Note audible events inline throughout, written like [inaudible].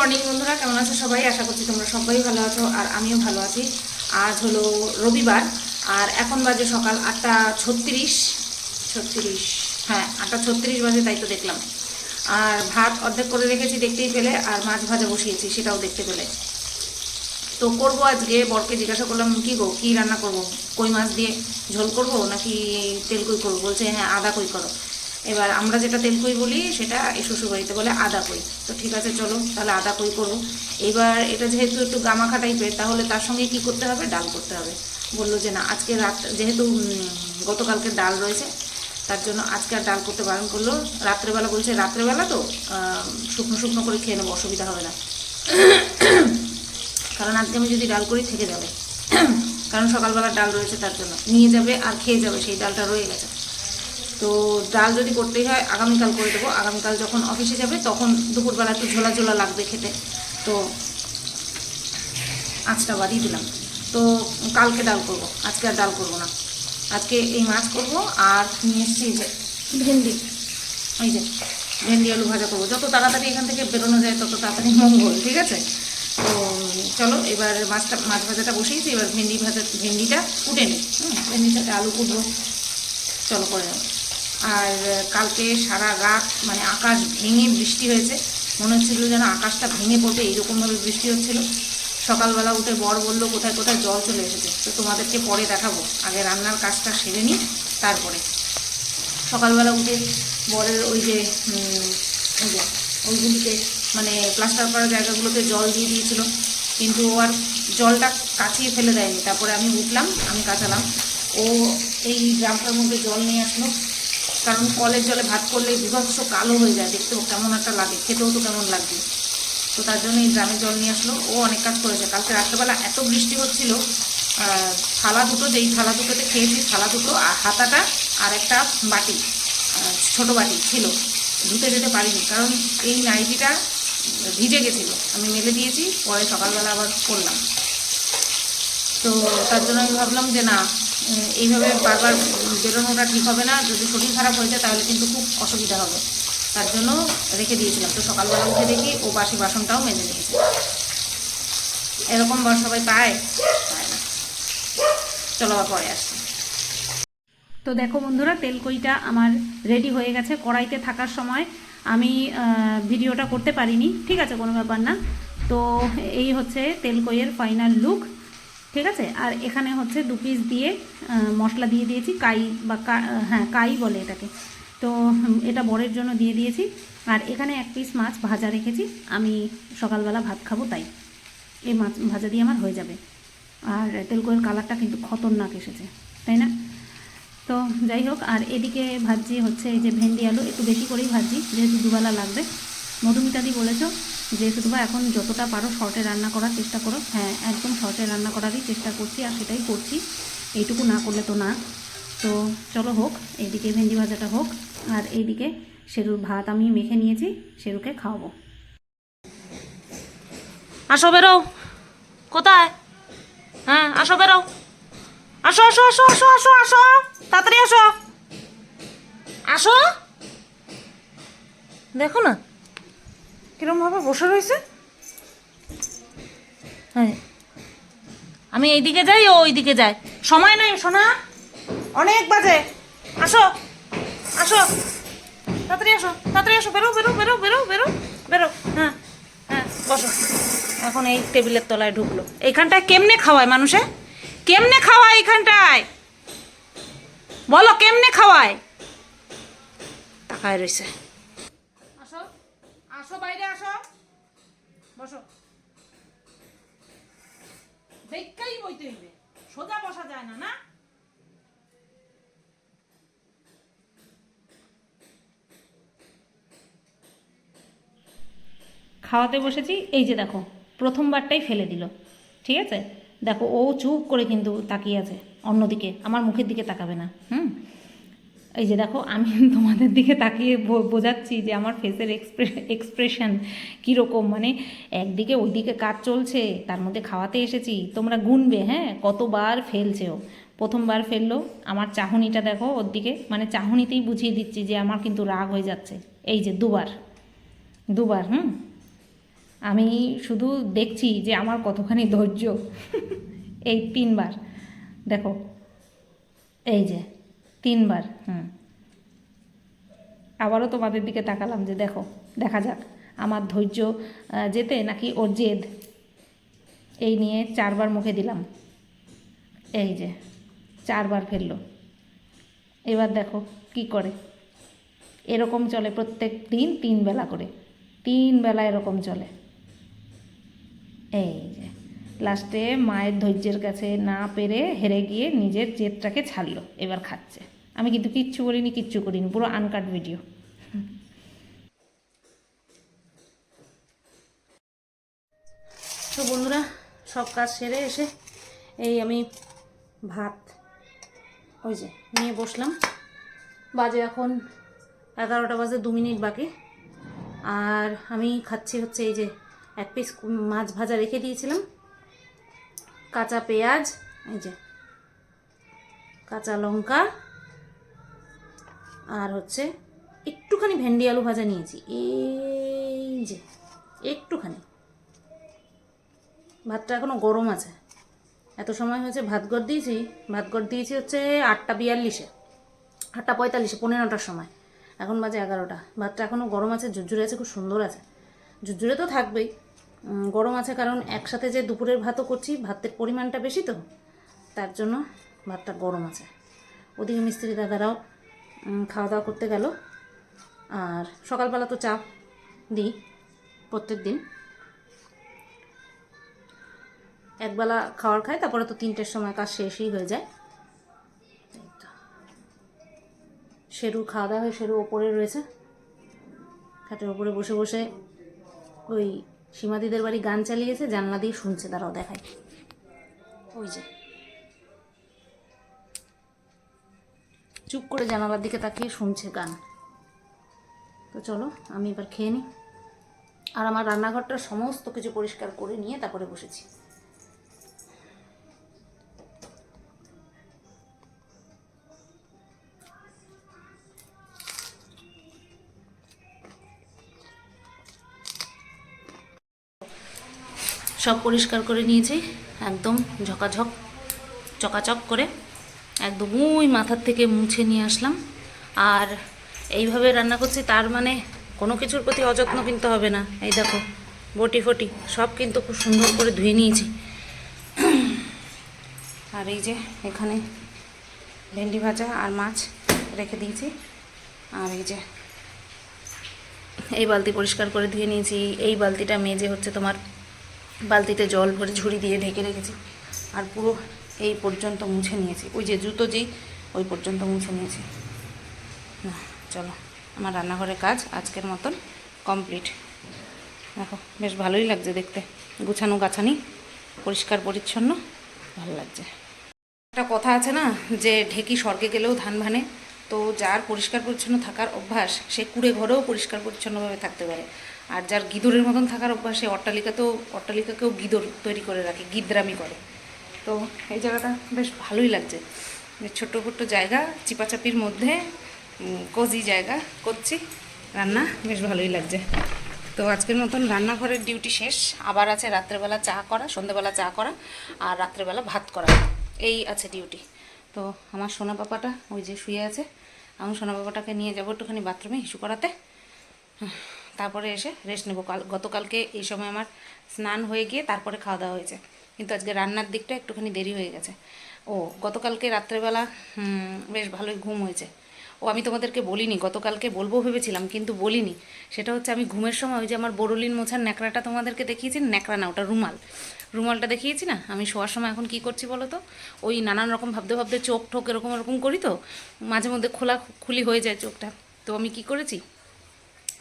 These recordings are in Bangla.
মর্নিং বন্ধুরা, কেমন আছো সবাই? আশা করছি তোমরা সবাই ভালো আছো আর আমিও ভালো আছি। আজ হলো রবিবার, আর এখন বাজে সকাল আটটা ছত্রিশ। ছত্রিশ হ্যাঁ আটটা ছত্রিশ বাজে, তাই তো দেখলাম। আর ভাত অর্ধেক করে রেখেছি দেখতেই পেলে, আর মাছ ভাজা বসিয়েছি, সেটাও দেখতে পেলে। তো করব আজকে, বরকে জিজ্ঞাসা করলাম, কি গো, কী রান্না করব? কই মাছ দিয়ে ঝোল করব নাকি তেল কই করব? বলছে হ্যাঁ আদা কই করো? এবার আমরা যেটা তেল কই বলি, সেটা এই শ্বশুরবাড়িতে বলে আদা কই। তো ঠিক আছে, চলো তাহলে আদা কই করব। এবার এটা যেহেতু একটু গামাখা টাইপের, তাহলে তার সঙ্গে কি করতে হবে? ডাল করতে হবে। বলল যে না, আজকে রাত, যেহেতু গতকালকে ডাল রয়েছে, তার জন্য আজকে আর ডাল করতে বারণ করল। রাত্রেবেলা বলছে, রাত্রেবেলা তো শুকনো শুকনো করে খেয়ে নেব, অসুবিধা হবে না। কারণ আজকে আমি যদি ডাল করি, থেকে যাবে। কারণ সকালবেলা ডাল রয়েছে তার জন্য। নিয়ে যাবে আর খেয়ে যাবে, সেই ডালটা রয়ে গেছে। তো ডাল যদি করতেই হয়, আগামীকাল করে দেবো। আগামীকাল যখন অফিসে যাবে, তখন দুপুরবেলা একটু ঝোলা ঝোলা লাগবে খেতে। তো আঁচটা বাড়িয়ে দিলাম। তো কালকে ডাল করব, আজকে আর ডাল করব না। আজকে এই মাছ করব, আর নিয়ে এসছি যে ভেন্ডি। ওই যে ভেন্ডি আলু ভাজা করব। যত তাড়াতাড়ি এখান থেকে বেরোনো যায়, তত তাড়াতাড়ি মঙ্গল, ঠিক আছে? তো চলো, এবার মাছটা, মাছ ভাজাটা বসিয়েছি। এবার ভেন্ডি ভাজা, ভেন্ডিটা কুটে নিই ভেন্ডিটাতে আলু কুটবো। চলো করে নেব আর কালকে সারা রাত মানে আকাশ ভেঙে বৃষ্টি হয়েছে। মনে হচ্ছিল যেন আকাশটা ভেঙে পড়বে, এইরকমভাবে বৃষ্টি হচ্ছিল। সকালবেলা উঠে বর বলল, কোথায় কোথায় জল চলে এসেছে? তো তোমাদেরকে পরে দেখাবো। আগে রান্নার কাজটা সেরে নিই, তারপরে। সকালবেলা উঠে বরের ওই যে ওইগুলিতে মানে প্লাস্টার করা জায়গাগুলোতে জল দিয়ে দিয়েছিল। কিন্তু ও আর জলটা কাচিয়ে ফেলে দেয়নি। তারপরে আমি উঠলাম, আমি কাচালাম। ও এই ড্রামটার মধ্যে জল নিয়ে আসলো। কারণ কলের জলে ভাত করলে বিভৎস কালো হয়ে যায়, দেখতেও কেমন একটা লাগে, খেতেও তো কেমন লাগবে। তো তার জন্য এই ড্রামে জল নিয়ে আসলো। ও অনেক কাজ করেছে। কালকে রাত্রেবেলা এত বৃষ্টি হচ্ছিল থালা দুটো, যেই থালা দুটোতে খেয়েছি, থালা দুটো আর হাতাটা আর একটা বাটি ছোট বাটি ছিল। ধুতে যেতে পারিনি, কারণ এই নাইটিটা ভিজে গেছিল। আমি মেলে দিয়েছি, পরে সকালবেলা আবার করলাম। তো তার জন্য আমি ভাবলাম যে না এইভাবে বারবার বেরোনোটা ঠিক হবে না। যদি শরীর খারাপ হয়ে যায়, তাহলে কিন্তু খুব অসুবিধা হবে। তার জন্য রেখে দিয়েছিলাম। তো সকালবেলা উঠে দেখি ও বাসি বাসনটাও মেজে নিয়েছে। এরকম সবাই পায়? চলো আবার পরে আসছি তো দেখো বন্ধুরা তেলকইটা আমার রেডি হয়ে গেছে কড়াইতে থাকার সময়। আমি ভিডিওটা করতে পারিনি। ঠিক আছে, কোনো ব্যাপার না। তো এই হচ্ছে তেলকইয়ের ফাইনাল লুক ঠিক আছে? আর এখানে হচ্ছে দু পিস দিয়ে মশলা দিয়ে দিয়েছি, কাই বা হ্যাঁ কাই বলে এটাকে। তো এটা বরের জন্য দিয়ে দিয়েছি। আর এখানে এক পিস মাছ ভাজা রেখেছি। আমি সকালবেলা ভাত খাব তাই। এই মাছ ভাজা দিয়ে আমার হয়ে যাবে। আর তেলকইয়ের কালারটা কিন্তু খতরনাক এসেছে, তাই না? তো, যাই হোক, আর এদিকে ভাজি হচ্ছে এই যে ভেন্ডি আলু। একটু বেশি করেই ভাজি যেহেতু দুবেলা লাগবে। মধুমিতাদি বলেছ যে শুধু এখন যতটা পারো শর্টে রান্না করার চেষ্টা করো। হ্যাঁ একদম শর্টে রান্না করারই চেষ্টা করছি আর সেটাই করছি। এইটুকু না করলে তো না। তো চলো হোক, এইদিকে ভেন্ডি ভাজাটা হোক আর এইদিকে সেরুর ভাত আমি মেখে নিয়েছি, সেরুকে খাওয়াবো। আসো বেরো। কোথায়? হ্যাঁ আসো বেরো। আসো আসো আসো আসো আসো আসো। তাড়াতাড়ি আসো। আসো। দেখো না কিরম ভাবে বসে রয়েছে? হ্যাঁ। আমি এইদিকে যাই ও ওইদিকে যাই সময় নাই সোনা। অনেক বাজে। আসো। আসো। তাড়াতাড়ি আসো তাড়াতাড়ি আসো। বেরো বেরো বেরো বেরো বেরো বেরো। হ্যাঁ হ্যাঁ বসো। এখন এই টেবিলের তলায় ঢুকলো। এইখানটায় কেমনে খাওয়ায় মানুষে? কেমনে খাওয়ায় এইখানটায়? বলো কেমনে খাওয়ায়? তাকায় রয়েছে। আসো, বাইরে আসো। বসো। দেখতেই বইতে হইবে। সোজা বসা যায় না না? খাওয়াতে বসেছি, এই যে দেখো, প্রথমবারটাই ফেলে দিল, ঠিক আছে? দেখো, ও চুপ করে কিন্তু তাকিয়ে আছে, অন্যদিকে, আমার মুখের দিকে তাকাবে না, হুম? এই যে দেখো, আমি [laughs] তোমাদের দিকে তাকিয়ে বোঝাচ্ছি যে আমার ফেসের এক্সপ্রে এক্সপ্রেশন কীরকম। মানে একদিকে ওইদিকে কাজ চলছে, তার মধ্যে খাওয়াতে এসেছি, তোমরা গুনবে হ্যাঁ? কতবার ফেলছে ও প্রথমবার ফেলল, আমার চাহনিটা দেখো ওর দিকে মানে চাহনিতেই বুঝিয়ে দিচ্ছি যে আমার কিন্তু রাগ হয়ে যাচ্ছে। এই যে দুবার দুবার, হুম? আমি শুধু দেখছি যে আমার কতখানি ধৈর্য। [laughs] এই তিনবার, দেখো, এই যে তিনবার। হুম। আবারও তোমাদের দিকে তাকালাম যে দেখো দেখা যাক। আমার ধৈর্য যেতে নাকি ওর জেদ? এই নিয়ে চারবার মুখে দিলাম। এই যে চারবার ফেলল। এবার দেখো কি করে। এরকম চলে প্রত্যেক দিন তিন বেলা করে। তিন বেলা এরকম চলে। এই যে। লাস্টে মায়ের ধৈর্যের কাছে না পেরে হেরে গিয়ে নিজের জেদটাকে ছাড়লো, এবার খাচ্ছে। আমি কিন্তু কিচ্ছু করিনি কিচ্ছু করিনি, পুরো আনকাট ভিডিও তো বন্ধুরা, সব কাজ সেরে এসে এই আমি ভাত ওই যে নিয়ে বসলাম। বাজে এখন এগারোটা বাজে, দু মিনিট বাকি। আর আমি খাচ্ছি হচ্ছে এই যে এক পিস মাছ ভাজা রেখে দিয়েছিলাম। কাঁচা পেঁয়াজ, এই যে, কাঁচা লঙ্কা আর হচ্ছে একটুখানি ভেন্ডি আলু ভাজা নিয়েছি। এই যে, একটুখানি। ভাতটা এখনও গরম আছে। এত সময় হয়েছে ভাত গড় দিয়েছি, ভাত গড় দিয়েছি হচ্ছে আটটা বিয়াল্লিশে, আটটা পঁয়তাল্লিশে, পনেরোটার সময়। এখন বাজে এগারোটা। ভাতটা এখনও গরম আছে, ঝুরঝুরে আছে, খুব সুন্দর আছে। ঝুরঝুরে তো থাকবেই। গরম আছে কারণ একসাথে যে দুপুরের ভাতও করছি, ভাতের পরিমাণটা বেশি তো, তার জন্য ভাতটা গরম আছে। ওদিকে মিস্ত্রি দাদারাও খাওয়া দাওয়া করতে গেল। আর সকালবেলা তো চা দিই প্রত্যেক দিন একবেলা খাওয়ার খাই তারপরে তো তিনটের সময় কাজ শেষই হয়ে যায়। সেরু খাওয়া দাওয়া হয়ে সেরু ওপরে রয়েছে। খাটের ওপরে বসে বসে ওই সীমাদিদের বাড়ি গান চালিয়েছে, জানলা দিয়ে শুনছে, তারাও দেখায়। ওই যে। চুপ করে জানালার দিকে তাকিয়ে শুনছে গান। তো চলো, আমি এবার খেয়ে নিই। আর আমার রান্নাঘরটা সমস্ত কিছু পরিষ্কার করে নিয়ে তারপরে বসেছি। সব পরিষ্কার করে নিয়েছি, একদম ঝকাঝক, চকাচক করে, একদম ওই মাথার থেকে মুছে নিয়ে আসলাম। আর এইভাবে রান্না করছি, তার মানে কোনো কিছুর প্রতি অযত্ন কিন্তু হবে না। এই দেখো, বটি ফটি, সব কিন্তু খুব সুন্দর করে ধুয়ে নিয়েছি। আর এই যে এখানে ভেন্ডি ভাজা আর মাছ রেখে দিয়েছি। আর এই যে এই বালতি পরিষ্কার করে ধুয়ে নিয়েছি, এই বালতিটা মেজে হচ্ছে তোমার বালতিতে জল ভরে ঝুড়ি দিয়ে ঢেকে রেখেছি। আর পুরো এই পর্যন্ত মুছে নিয়েছি। ওই যে জুতো যেই, ওই পর্যন্ত মুছে নিয়েছি। না, চলো, আমার রান্নাঘরের কাজ আজকের মতন কমপ্লিট। দেখো, বেশ ভালোই লাগছে দেখতে। গুছানো গাছানি, পরিষ্কার পরিচ্ছন্ন, ভালো লাগছে। একটা কথা আছে না, যে ঢেকি স্বর্গে গেলেও ধান ভানে। তো যার পরিষ্কার পরিচ্ছন্ন থাকার অভ্যাস, সে কুড়ে ঘরেও পরিষ্কার পরিচ্ছন্নভাবে থাকতে পারে। আর যার গিদরের মতন থাকার অভ্যাস, সে অট্টালিকাতেও অট্টালিকাকেও গিদর তৈরি করে রাখে, গিদ্রামি করে। তো এই জায়গাটা বেশ ভালোই লাগছে। ছোট্ট ছোট্ট জায়গা, চিপাচাপির মধ্যে কজি জায়গা করছি। রান্না বেশ ভালোই লাগছে। তো আজকের মতন রান্নাঘরের ডিউটি শেষ। আবার আছে রাত্রেবেলা চা করা সন্ধেবেলা চা করা, আর রাত্রেবেলা ভাত করা। এই আছে ডিউটি তো আমার সোনা পাপাটা ওই যে শুয়ে আছে। আমি সোনা পাপাটাকে নিয়ে যাব একটুখানি বাথরুমে হিসু করাতে। তারপরে এসে রেস্ট নেব। কাল গতকালকে এই সময় আমার স্নান হয়ে গিয়ে তারপরে খাওয়া দাওয়া হয়েছে। কিন্তু আজকে রান্নার দিকটা একটুখানি দেরি হয়ে গেছে। ও, গতকালকে রাত্রেবেলা বেশ ভালোই ঘুম হয়েছে। ও, আমি তোমাদেরকে বলিনি, গতকালকে বলব ভেবেছিলাম, কিন্তু বলিনি। সেটা হচ্ছে আমি ঘুমের সময় ওই যে আমার বোরলিন মোছার ন্যাকড়াটা তোমাদেরকে দেখিয়েছি, ন্যাকড়া না, ওটা রুমাল। রুমালটা দেখিয়েছি না? আমি শোয়ার সময় এখন কি করছি বলো তো? ওই নানান রকম ভাবতে ভাবতে চোখ ঠোক এরকম এরকম করি তো, মাঝে মধ্যে খোলা খুলি হয়ে যায় চোখটা। তো আমি কি করেছি?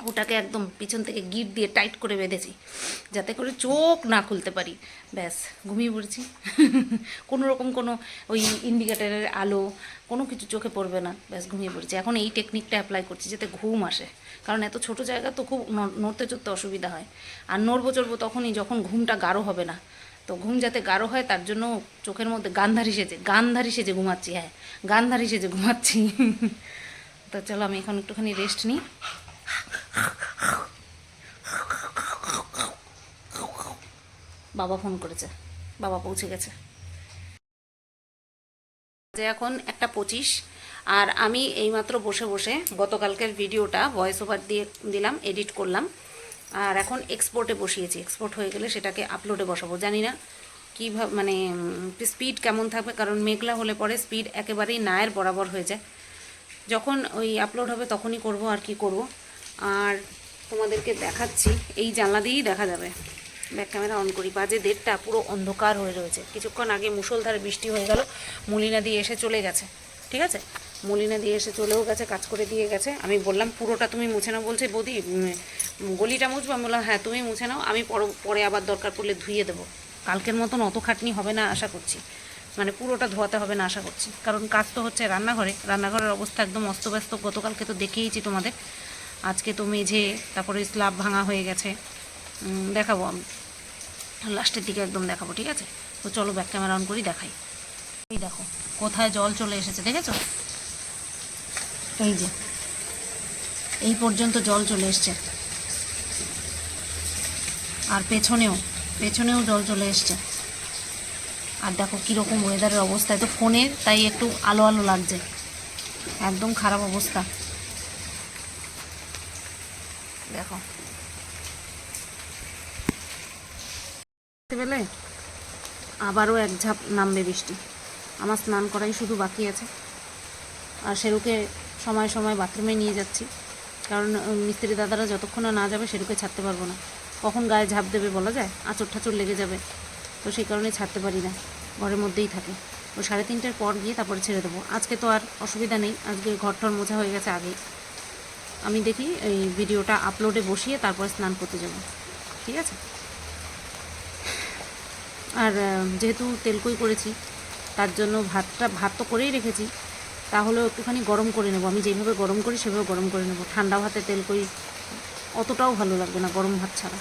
ওটাকে একদম পিছন থেকে গিট দিয়ে টাইট করে বেঁধেছি, যাতে করে চোখ না খুলতে পারি। ব্যাস, ঘুমিয়ে পড়েছি। [laughs] কোনো রকম কোনো ওই ইন্ডিকেটারের আলো, কোনো কিছু চোখে পড়বে না। ব্যাস, ঘুমিয়ে পড়েছি। এখন এই টেকনিকটা অ্যাপ্লাই করছি যাতে ঘুম আসে। কারণ এত ছোট জায়গা তো খুব নড়তে চড়তে অসুবিধা হয়। আর নড়বো চড়বো তখনই যখন ঘুমটা গাঢ় হবে না। তো ঘুম যাতে গাঢ় হয়, তার জন্য চোখের মধ্যে গান্ধারি সেজে গান্ধারি সেজে ঘুমাচ্ছি হ্যাঁ। গান্ধারি সেজে ঘুমাচ্ছি। [laughs] তো চলো, আমি এখন একটুখানি রেস্ট নিই। বাবা ফোন করেছে। বাবা পৌঁছে গেছে। যে এখন একটা পঁচিশ, আর আমি এইমাত্র বসে বসে গতকালকের ভিডিওটা ভয়েস ওভার দিয়ে দিলাম এডিট করলাম। আর এখন এক্সপোর্টে বসিয়েছি। এক্সপোর্ট হয়ে গেলে সেটাকে আপলোডে বসাবো। জানি না কীভাবে মানে স্পিড কেমন থাকবে, কারণ মেঘলা হলে পরে স্পিড একেবারেই নায়ের বরাবর হয়ে যায়। যখন ওই আপলোড হবে তখনই করব আর কি করব। আর তোমাদেরকে দেখাচ্ছি, এই জানলা দিয়েই দেখা যাবে। ব্যাক ক্যামেরা অন করি। বাজে দেড়টা, পুরো অন্ধকার হয়ে রয়েছে। কিছুক্ষণ আগে মুষলধারে বৃষ্টি হয়ে গেল। মলিনা দিয়ে এসে চলে গেছে। ঠিক আছে? মলিনা দিয়ে এসে চলেও গেছে, কাজ করে দিয়ে গেছে। আমি বললাম, পুরোটা তুমি মুছে নাও, বলছে, বৌদি গলিটা মুছবো? আমি বললাম হ্যাঁ তুমি মুছে নাও। আমি পর- আবার দরকার পড়লে ধুয়ে দেবো। কালকের মতন অত খাটনি হবে না, আশা করছি। মানে পুরোটা ধোয়াতে হবে না, আশা করছি। কারণ কাজ তো হচ্ছে রান্নাঘরে। রান্নাঘরের অবস্থা একদম অস্তব্যস্ত গতকালকে তো দেখিয়েছি তোমাদের। আজকে তো মেঝে, তারপরে স্ল্যাব ভাঙা হয়ে গেছে। দেখাবো আমি। লাস্টের দিকে একদম দেখাবো, ঠিক আছে? তো চলো ব্যাক ক্যামেরা অন করি, দেখাই। এই দেখো, কোথায় জল চলে এসেছে, দেখেছ? এই যে, এই পর্যন্ত জল চলে এসছে। আর পেছনেও পেছনেও জল চলে এসছে। আর দেখো কীরকম ওয়েদারের অবস্থা তো ফোনের, তাই একটু আলো আলো লাগছে। একদম খারাপ অবস্থা দেখো বেলে আবারও এক ঝাপ নামবে বৃষ্টি। আমার স্নান করাই শুধু বাকি আছে। আর সেরুকে সময় সময় বাথরুমে নিয়ে যাচ্ছি। কারণ মিস্ত্রি দাদারা যতক্ষণ না যাবে সেরুকে ছাড়তে পারব না। কখন গায়ে ঝাঁপ দেবে বলা যায়? আঁচড় ঠাচড় লেগে যাবে। তো সেই কারণে ছাড়তে পারি না। ঘরের মধ্যেই থাকে। ও সাড়ে তিনটের পর গিয়ে তারপরে ছেড়ে দেবো। আজকে তো আর অসুবিধা নেই। আজকে ঘর টর মোছা হয়ে গেছে আগেই। আমি দেখি এই ভিডিওটা আপলোডে বসিয়ে তারপরে স্নান করতে যাব। ঠিক আছে? আর যেহেতু তেলকই করেছি, তার জন্য ভাতটা, ভাত তো করেই রেখেছি, তাহলেও একটুখানি গরম করে নেব। আমি যেভাবে গরম করি, সেভাবে গরম করে নেব। ঠান্ডা ভাতে তেলকই অতটাও ভালো লাগবে না, গরম ভাত ছাড়া।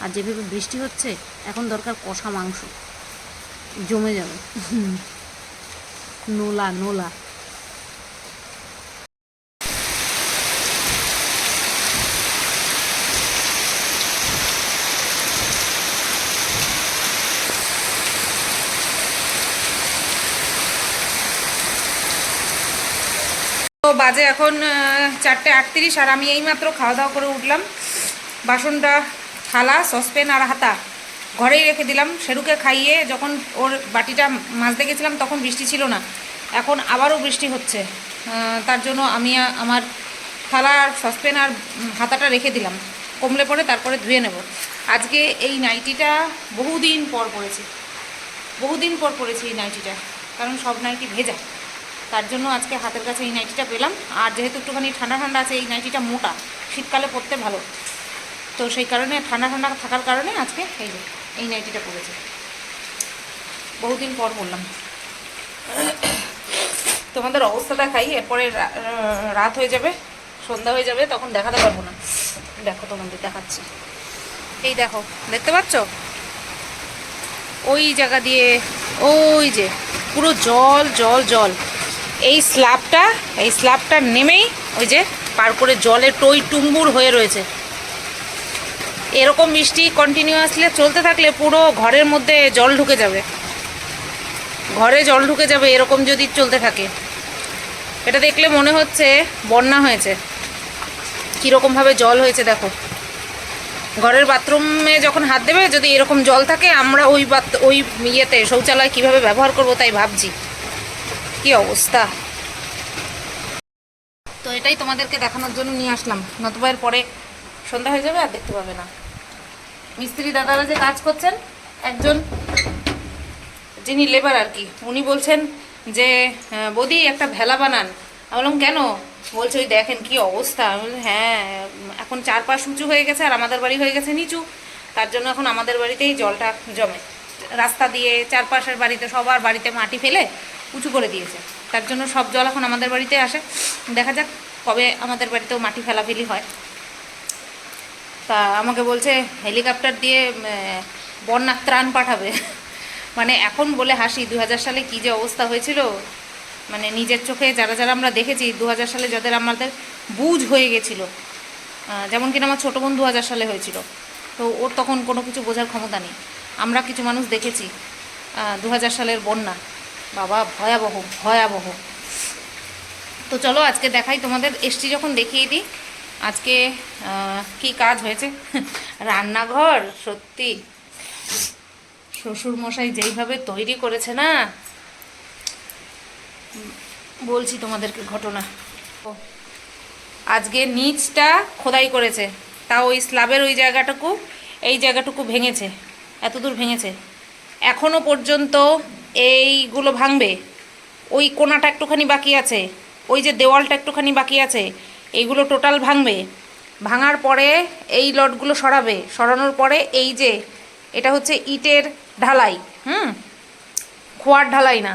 আর যেভাবে বৃষ্টি হচ্ছে, এখন দরকার কষা মাংস। জমে যাবে। নোলা নোলা। তো বাজে এখন চারটে আটত্রিশ আর আমি এইমাত্র খাওয়া দাওয়া করে উঠলাম। বাসনটা থালা, সসপ্যান আর হাতা ঘরেই রেখে দিলাম। সেরুকে খাইয়ে যখন ওর বাটিটা মাজতে গেছিলাম তখন বৃষ্টি ছিল না। এখন আবারও বৃষ্টি হচ্ছে। তার জন্য আমি আমার থালা আর সসপ্যান আর হাতাটা রেখে দিলাম। কমলে পরে তারপরে ধুয়ে নেব। আজকে এই নাইটিটা বহুদিন পর পরেছি। বহুদিন পর পরেছি এই নাইটিটা, কারণ সব নাইটি ভেজা। তার জন্য আজকে হাতের কাছে এই নাইটিটা পেলাম। আর যেহেতু একটুখানি ঠান্ডা ঠান্ডা আছে, এই নাইটিটা মোটা। শীতকালে পরতে ভালো। তো সেই কারণে ঠান্ডা ঠান্ডা থাকার কারণে আজকে এই যে, এই নাইটিটা পরেছি। বহুদিন পর পরলাম। তোমাদের অবস্থা দেখাই, এরপরে রাত হয়ে যাবে, সন্ধ্যা হয়ে যাবে, তখন দেখাতে পারব না। দেখো তোমাদের দেখাচ্ছি। এই দেখো, দেখতে পাচ্ছ? ওই জায়গা দিয়ে, ওই যে, পুরো জল জল জল। এই স্ল্যাবটা এই স্ল্যাবটা নেমেই ওই যে পার করে জলে টই টুম্বুর হয়ে রয়েছে। এরকম বৃষ্টি কন্টিনিউয়াসলি চলতে থাকলে পুরো ঘরের মধ্যে জল ঢুকে যাবে। ঘরে জল ঢুকে যাবে এরকম যদি চলতে থাকে। এটা দেখলে মনে হচ্ছে বন্যা হয়েছে। কীরকমভাবে জল হয়েছে দেখো। ঘরের বাথরুমে যখন হাত দেবে যদি এরকম জল থাকে, আমরা ওই বাথ, ওই ইয়েতে, শৌচালয় কীভাবে ব্যবহার করব তাই ভাবছি। কি অবস্থা? তো এটাই তোমাদেরকে দেখানোর জন্য নিয়ে আসলাম। নতুবা এর পরে সন্ধ্যা হয়ে যাবে আর দেখতে পাবে না। মিস্ত্রি দাদারা যে কাজ করছেন, একজন যিনি লেবার আর কি, উনি বলছেন যে বৌদি, একটা ভেলা বানান। আমি বললাম, কেন? বলছে, ওই দেখেন কি অবস্থা। হ্যাঁ এখন চারপাশ উঁচু হয়ে গেছে আর আমাদের বাড়ি হয়ে গেছে নিচু। তার জন্য এখন আমাদের বাড়িতেই জলটা জমে। রাস্তা দিয়ে চারপাশের বাড়িতে সবার বাড়িতে মাটি ফেলে উঁচু করে দিয়েছে। তার জন্য সব জল এখন আমাদের বাড়িতে আসে। দেখা যাক কবে আমাদের বাড়িতেও মাটি ফেলাফেলি হয়। তা আমাকে বলছে, হেলিকপ্টার দিয়ে বন্যার ত্রাণ পাঠাবে। মানে এখন বলে হাসি দু হাজার সালে কী যে অবস্থা হয়েছিল? মানে নিজের চোখে যারা যারা আমরা দেখেছি দু হাজার সালে যাদের আমাদের বুঝ হয়ে গেছিল। যেমন কিনা আমার ছোটো বোন দু হাজার সালে হয়েছিল। তো ওর তখন কোনো কিছু বোঝার ক্ষমতা নেই। আমরা কিছু মানুষ দেখেছি দু হাজার সালের বন্যা। বাবা, ভয়াবহ ভয়াবহ। তো চলো, আজকে দেখাই তোমাদের। এসটি যখন দেখিয়ে দিই, আজকে কি কাজ হয়েছে? [laughs] রান্নাঘর, সত্যি। শ্বশুর মশাই যেইভাবে তৈরি করেছে না? বলছি তোমাদেরকে ঘটনা। আজকে নিচটা খোদাই করেছে। তা ওই স্ল্যাবের ওই জায়গাটুকু, এই জায়গাটুকু ভেঙেছে এত দূর ভেঙেছে। এখনও পর্যন্ত এইগুলো ভাঙবে। ওই কোনাটা একটুখানি বাকি আছে। ওই যে দেওয়ালটা একটুখানি বাকি আছে। এইগুলো টোটাল ভাঙবে। ভাঙার পরে এই লটগুলো সরাবে। সরানোর পরে এই যে, এটা হচ্ছে ইটের ঢালাই, হুম? খোয়ার ঢালাই না।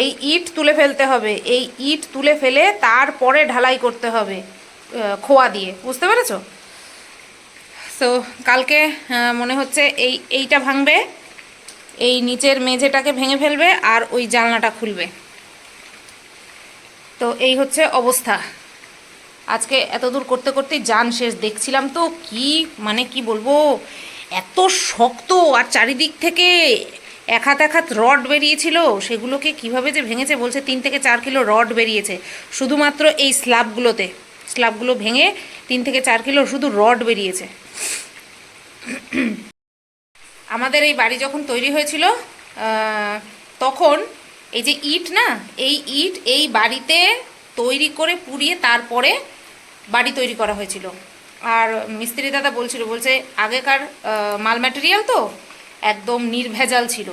এই ইট তুলে ফেলতে হবে। এই ইট তুলে ফেলে তারপরে ঢালাই করতে হবে খোয়া দিয়ে। বুঝতে পেরেছ? তো কালকে মনে হচ্ছে এই, এইটা ভাঙবে। এই নিচের মেঝেটাকে ভেঙে ফেলবে আর ওই জানলাটা খুলবে। তো এই হচ্ছে অবস্থা। আজকে এত দূর করতে করতেই যান শেষ। দেখছিলাম তো কি মানে কি বলব, এত শক্ত আর চারিদিক থেকে এক হাত এক হাত রড বেরিয়েছিল। সেগুলোকে কীভাবে যে ভেঙেছে বলছে, তিন থেকে চার কিলো রড বেরিয়েছে। শুধুমাত্র এই স্ল্যাবগুলোতে, স্ল্যাবগুলো ভেঙে তিন থেকে চার কিলো শুধু রড বেরিয়েছে। আমাদের এই বাড়ি যখন তৈরি হয়েছিল তখন এই যে ইট না, এই ইট এই বাড়িতে তৈরি করে পুড়িয়ে তারপরে বাড়ি তৈরি করা হয়েছিল। আর মিস্ত্রি দাদা বলছিল, বলছে আগেকার মাল ম্যাটেরিয়াল তো একদম নির্ভেজাল ছিল।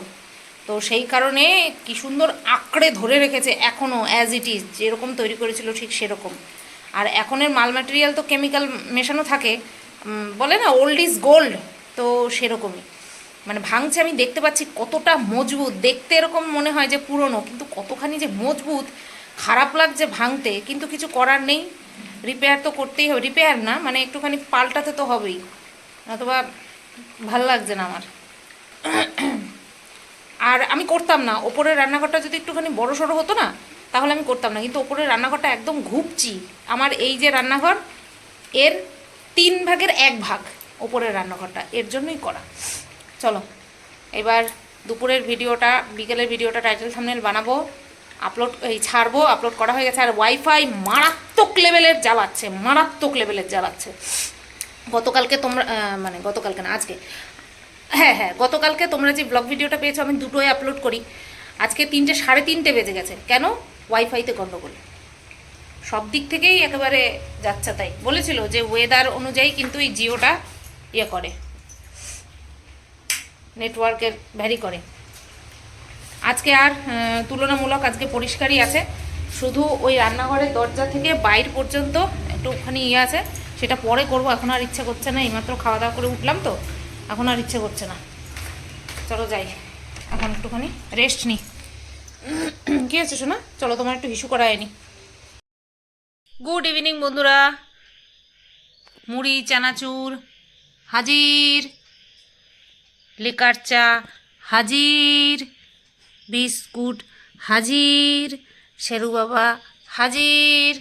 তো সেই কারণে কি সুন্দর আঁকড়ে ধরে রেখেছে এখনও অ্যাজ ইট ইজ যেরকম তৈরি করেছিল ঠিক সেরকম। আর এখনের মাল ম্যাটেরিয়াল তো কেমিক্যাল মেশানো থাকে বলে না ওল্ড ইজ গোল্ড তো সেরকমই। মানে ভাঙছে, আমি দেখতে পাচ্ছি কতটা মজবুত। দেখতে এরকম মনে হয় যে পুরনো, কিন্তু কতখানি যে মজবুত, খারাপ লাগছে ভাঙতে, কিন্তু কিছু করার নেই। রিপেয়ার তো করতেই হবে। রিপেয়ার না মানে একটুখানি পাল্টাতে তো হবেই। অথবা ভালো লাগছে না আমার। আর আমি করতাম না। ওপরের রান্নাঘরটা যদি একটুখানি বড় সড়ো হতো না, তাহলে আমি করতাম না। কিন্তু ওপরের রান্নাঘরটা একদম ঘুপচি। আমার এই যে রান্নাঘর, এর তিন ভাগের এক ভাগ ওপরের রান্নাঘরটা। এর জন্যই করা। চলো, এবার দুপুরের ভিডিওটা, বিকেলের ভিডিওটা টাইটেল থামনেল বানাবো আপলোড এই ছাড়বো আপলোড করা হয়ে গেছে, আর ওয়াইফাই মারাত্মক লেভেলের জ্বালাচ্ছে, মারাত্মক লেভেলের জ্বালাচ্ছে। গতকালকে তোমরা মানে গতকালকে না, আজকে। হ্যাঁ হ্যাঁ গতকালকে তোমরা যে ব্লগ ভিডিওটা পেয়েছ, আমি দুটোই আপলোড করি। আজকে তিনটে, সাড়ে তিনটে বেজে গেছে। কেন? ওয়াইফাইতে গণ্ডগোল সব দিক থেকেই একেবারে যাচ্ছে তাই। বলেছিল যে ওয়েদার অনুযায়ী কিন্তু এই জিওটা ইয়ে করে। নেটওয়ার্কের ভ্যারি করে। আজকে আর তুলনামূলক আজকে পরিষ্কারই আছে। শুধু ওই রান্নাঘরের দরজা থেকে বাইর পর্যন্ত একটুখানি ইয়ে আছে। সেটা পরে করব, এখন আর ইচ্ছা করছে না, এইমাত্র খাওয়া দাওয়া করে উঠলাম তো, এখন আর ইচ্ছে করছে না। চলো যাই, এখন একটুখানি রেস্ট নিই কী আছে শোনা চলো তোমার একটু হিসু করা হয়নি গুড ইভিনিং বন্ধুরা। মুড়ি, চানাচুর, হাজির। লিকার চা, হাজির, বিস্কুট, হাজির, শেরু বাবা, হাজির।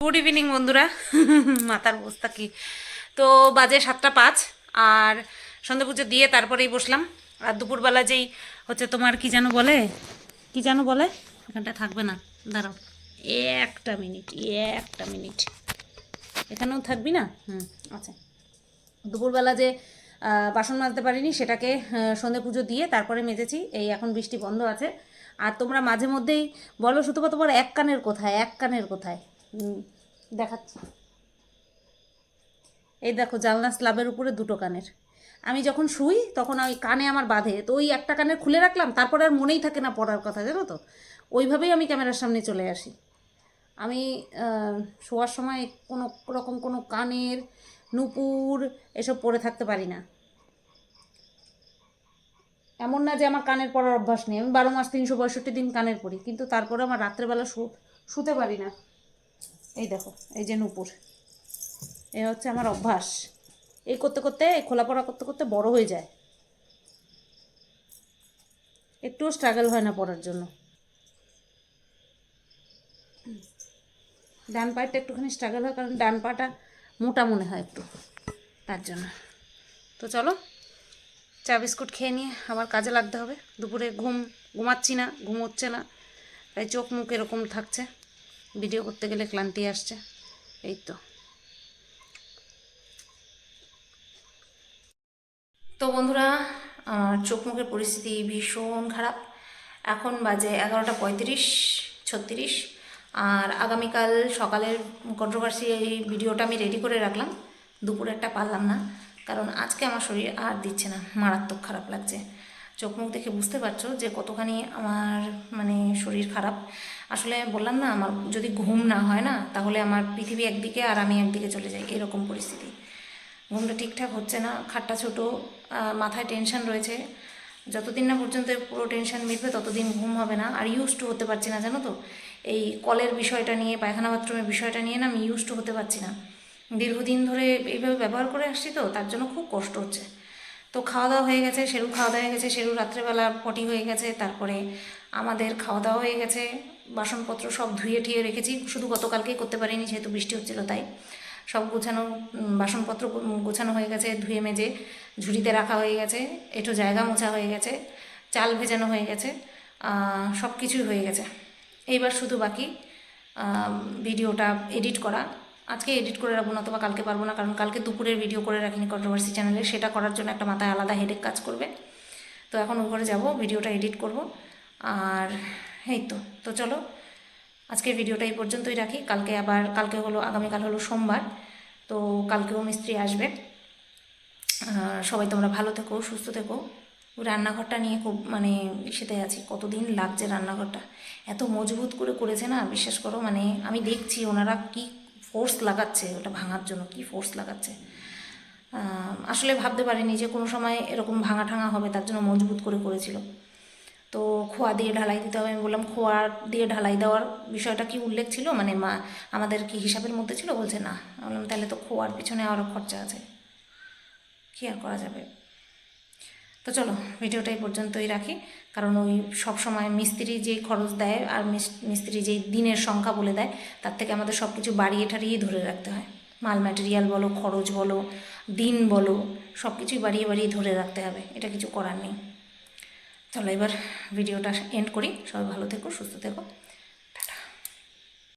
গুড ইভিনিং বন্ধুরা, মাথার অবস্থা কি? তো বাজে সাতটা পাঁচ, আর সন্ধে পুজো দিয়ে তারপরেই বসলাম। আর দুপুরবেলা যেই হচ্ছে তোমার কি যেন বলে? কি যেন বলে? এখানটা থাকবে না, দাঁড়াও। একটা মিনিট একটা মিনিট। এখানেও থাকবি না? হুম আচ্ছা। দুপুরবেলা যে বাসন মাজতে পারিনি, সেটাকে সন্ধে পুজো দিয়ে তারপরে মেজেছি। এই এখন বৃষ্টি বন্ধ আছে। আর তোমরা মাঝে মধ্যেই বলো শুধু তোমার এক কানের কোথায়, এক কানের কোথায়? দেখাচ্ছি। এই দেখো জানলা স্ল্যাবের উপরে দুটো কানের। আমি যখন শুই, তখন ওই কানে আমার বাঁধে। তো ওই একটা কানের খুলে রাখলাম, তারপর আর মনেই থাকে না পড়ার কথা, জানো তো? ওইভাবেই আমি ক্যামেরার সামনে চলে আসি। আমি শোয়ার সময় কোনো রকম কোনো কানের নুপুর, এসব পরে থাকতে পারি না। এমন না যে আমার কানের পরার অভ্যাস নেই। আমি বারো মাস তিনশো পঁয়ষট্টি দিন কানের পরি কিন্তু তারপরে আমার রাত্রেবেলা শু, শুতে পারি না। এই দেখো, এই যে নুপুর। এ হচ্ছে আমার অভ্যাস। এই করতে করতে, এই খোলা পড়া করতে করতে বড় হয়ে যায়। একটুও স্ট্রাগল হয় না পড়ার জন্য। ডান পায়েরটা একটুখানি স্ট্রাগল হয়, কারণ ডান পাটা মোটা মনে হয় একটু, তার জন্য। তো চলো, চা বিস্কুট খেয়ে নিয়ে আবার কাজে লাগতে হবে। দুপুরে ঘুম ঘুমাচ্ছি না, ঘুম হচ্ছে না, তাই চোখ মুখ এরকম থাকছে। ভিডিও করতে গেলে ক্লান্তি আসছে, এই তো। তো বন্ধুরা চোখ মুখের পরিস্থিতি ভীষণ খারাপ। এখন বাজে এগারোটা পঁয়ত্রিশ, ছত্রিশ। আর আগামীকাল সকালের কন্ট্রোভার্সি এই ভিডিওটা আমি রেডি করে রাখলাম। দুপুরেরটা পারলাম না, কারণ আজকে আমার শরীর আর দিচ্ছে না, মারাত্মক খারাপ লাগছে। চোখ মুখ দেখে বুঝতে পারছ যে কতখানি আমার মানে শরীর খারাপ। আসলে বললাম না, আমার যদি ঘুম না হয় না, তাহলে আমার পৃথিবী একদিকে আর আমি একদিকে চলে যাই, এরকম পরিস্থিতি। ঘুমটা ঠিকঠাক হচ্ছে না, খাটটা ছোটো মাথায় টেনশন রয়েছে। যতদিন না পর্যন্ত পুরো টেনশন মিটবে, ততদিন ঘুম হবে না। আর ইউজ টু হতে পারছি না, জানো তো? এই কলের বিষয়টা নিয়ে, পায়খানা বাথরুমের বিষয়টা নিয়ে না আমি ইউজ টু হতে পারছি না। দীর্ঘদিন ধরে এইভাবে ব্যবহার করে আসছি তো, তার জন্য খুব কষ্ট হচ্ছে। তো খাওয়া দাওয়া হয়ে গেছে, সেরু খাওয়া দাওয়া হয়ে গেছে, সেরু রাত্রেবেলা পটি হয়ে গেছে, তারপরে আমাদের খাওয়া দাওয়া হয়ে গেছে, বাসনপত্র সব ধুয়ে ঠিয়ে রেখেছি, শুধু গতকালকেই করতে পারিনি, যেহেতু বৃষ্টি হচ্ছিল তাই। সব গোছানো বাসনপত্র গোছানো হয়ে গেছে, ধুয়ে মেজে, ঝুড়িতে রাখা হয়ে গেছে, একটু জায়গা মোছা হয়ে গেছে, চাল ভেজানো হয়ে গেছে সব কিছুই হয়ে গেছে। এইবার শুধু বাকি ভিডিওটা এডিট করা। আজকে এডিট করে রাখব না অথবা কালকে পারব না, কারণ কালকে দুপুরের ভিডিও করে রাখিনি কন্ট্রোভার্সি চ্যানেলে সেটা করার জন্য একটা মাথায় আলাদা হেডেক কাজ করবে। তো এখন ওই ঘরে যাব, ভিডিওটা এডিট করব। আর এই তো তো চলো, আজকের ভিডিওটা এই পর্যন্তই রাখি। কালকে আবার, কালকে হলো, আগামীকাল হলো সোমবার, তো কালকেও মিস্ত্রি আসবে। সবাই তোমরা ভালো থেকো, সুস্থ থেকো। রান্নাঘরটা নিয়ে খুব মানে সেতে আছি। কতদিন লাগছে রান্নাঘরটা? এত মজবুত করে করেছে না? বিশ্বাস করো মানে আমি দেখছি ওনারা কি ফোর্স লাগাচ্ছে, ওটা ভাঙার জন্য কি ফোর্স লাগাচ্ছে। আসলে ভাবতে পারিনি যে কোনো সময় এরকম ভাঙা ঠাঙা হবে, তার জন্য মজবুত করে করেছিল। তো খোয়া দিয়ে ঢালাই দিতে হবে, আমি বললাম, খোয়া দিয়ে ঢালাই দেওয়ার বিষয়টা কি উল্লেখ ছিল? মানে মা আমাদের কি হিসাবের মধ্যে ছিল? বলছে না। বললাম, তাহলে তো খোয়ার পিছনে আরও খরচা আছে। কী আর করা যাবে? তো চলো ভিডিওটাই পর্যন্তই রাখি। কারণ ওই সব সময় মিস্ত্রি যেই খরচ দেয় আর মিস- মিস্ত্রি যেই দিনের সংখ্যা বলে দেয়, তার থেকে আমাদের সব কিছু বাড়িয়ে ঠাড়িয়েই ধরে রাখতে হয়। মাল ম্যাটেরিয়াল বলো, খরচ বলো, দিন বলো, সব কিছুই বাড়িয়ে বাড়িয়ে ধরে রাখতে হবে। এটা কিছু করার নেই। চলো এবার ভিডিওটা এন্ড করি। সবাই ভালো থেকো, সুস্থ থেকো।